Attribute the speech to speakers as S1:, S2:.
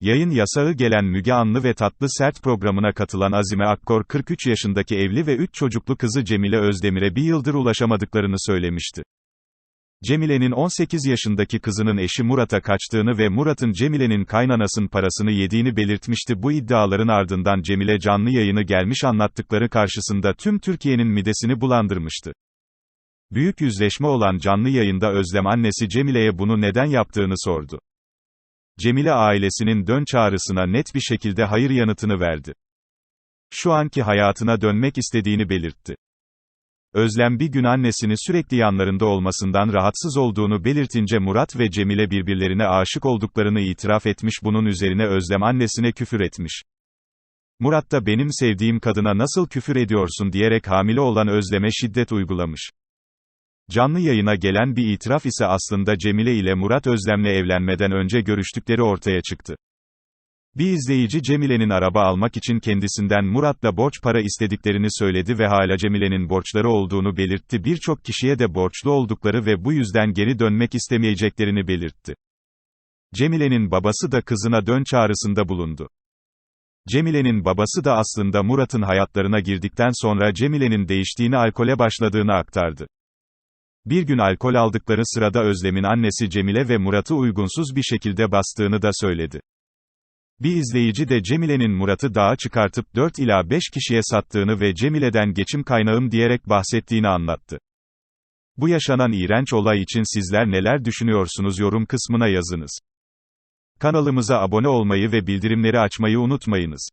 S1: Yayın yasağı gelen Müge Anlı ve Tatlı Sert programına katılan Azime Akkor 43 yaşındaki evli ve 3 çocuklu kızı Cemile Özdemir'e bir yıldır ulaşamadıklarını söylemişti. Cemile'nin 18 yaşındaki kızının eşi Murat'a kaçtığını ve Murat'ın Cemile'nin kaynanasın parasını yediğini belirtmişti. Bu iddiaların ardından Cemile canlı yayını gelmiş anlattıkları karşısında tüm Türkiye'nin midesini bulandırmıştı. Büyük yüzleşme olan canlı yayında Özlem annesi Cemile'ye bunu neden yaptığını sordu. Cemile ailesinin dön çağrısına net bir şekilde hayır yanıtını verdi. Şu anki hayatına dönmek istediğini belirtti. Özlem bir gün annesini sürekli yanlarında olmasından rahatsız olduğunu belirtince Murat ve Cemile birbirlerine aşık olduklarını itiraf etmiş bunun üzerine Özlem annesine küfür etmiş. Murat da benim sevdiğim kadına nasıl küfür ediyorsun diyerek hamile olan Özlem'e şiddet uygulamış. Canlı yayına gelen bir itiraf ise aslında Cemile ile Murat Özlem'le evlenmeden önce görüştükleri ortaya çıktı. Bir izleyici Cemile'nin araba almak için kendisinden Murat'la borç para istediklerini söyledi ve hala Cemile'nin borçları olduğunu belirtti. Birçok kişiye de borçlu oldukları ve bu yüzden geri dönmek istemeyeceklerini belirtti. Cemile'nin babası da kızına dön çağrısında bulundu. Cemile'nin babası da aslında Murat'ın hayatlarına girdikten sonra Cemile'nin değiştiğini alkole başladığını aktardı. Bir gün alkol aldıkları sırada Özlem'in annesi Cemile ve Murat'ı uygunsuz bir şekilde bastığını da söyledi. Bir izleyici de Cemile'nin Murat'ı dağa çıkartıp 4 ila 5 kişiye sattığını ve Cemile'den geçim kaynağım diyerek bahsettiğini anlattı. Bu yaşanan iğrenç olay için sizler neler düşünüyorsunuz yorum kısmına yazınız. Kanalımıza abone olmayı ve bildirimleri açmayı unutmayınız.